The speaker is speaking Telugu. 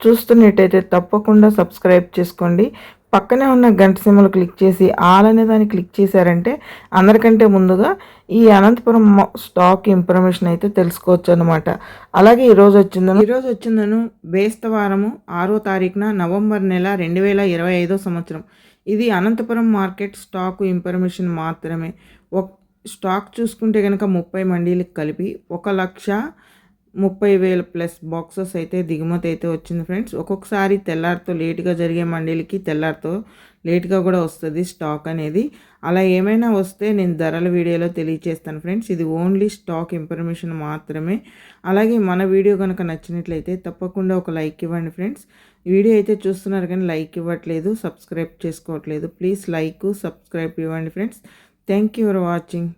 చూస్తున్నట్టయితే తప్పకుండా సబ్స్క్రైబ్ చేసుకోండి. పక్కనే ఉన్న గంట సింబల్ క్లిక్ చేసి ఆల్ అనే దాన్ని క్లిక్ చేశారంటే అందరికంటే ముందుగా ఈ అనంతపురం స్టాక్ ఇన్ఫర్మేషన్ అయితే తెలుసుకోవచ్చు అనమాట అలాగే ఈరోజు వచ్చిందను ఈరోజు వచ్చిందను బేస్తవారము ఆరో తారీఖున నవంబర్ నెల రెండు వేల ఇరవై ఐదో సంవత్సరం. ఇది అనంతపురం మార్కెట్ స్టాక్ ఇన్ఫర్మేషన్ మాత్రమే. ఒక స్టాక్ చూసుకుంటే కనుక ముప్పై మండీలకు కలిపి ఒక లక్ష ముప్పై వేల ప్లస్ బాక్సెస్ అయితే దిగుమతి అయితే వచ్చింది ఫ్రెండ్స్. ఒక్కొక్కసారి తెల్లారితో లేట్గా జరిగే మండీలకి తెల్లారితో లేట్గా కూడా వస్తుంది స్టాక్ అనేది. అలా ఏమైనా వస్తే నేను ధరల వీడియోలో తెలియచేస్తాను ఫ్రెండ్స్. ఇది ఓన్లీ స్టాక్ ఇన్ఫర్మేషన్ మాత్రమే. అలాగే మన వీడియో కనుక నచ్చినట్లయితే తప్పకుండా ఒక లైక్ ఇవ్వండి ఫ్రెండ్స్. వీడియో అయితే చూస్తున్నారు కానీ లైక్ ఇవ్వట్లేదు సబ్స్క్రైబ్ చేసుకోవట్లేదు. ప్లీజ్ లైక్ సబ్స్క్రైబ్ ఇవ్వండి friends. Thank you for watching.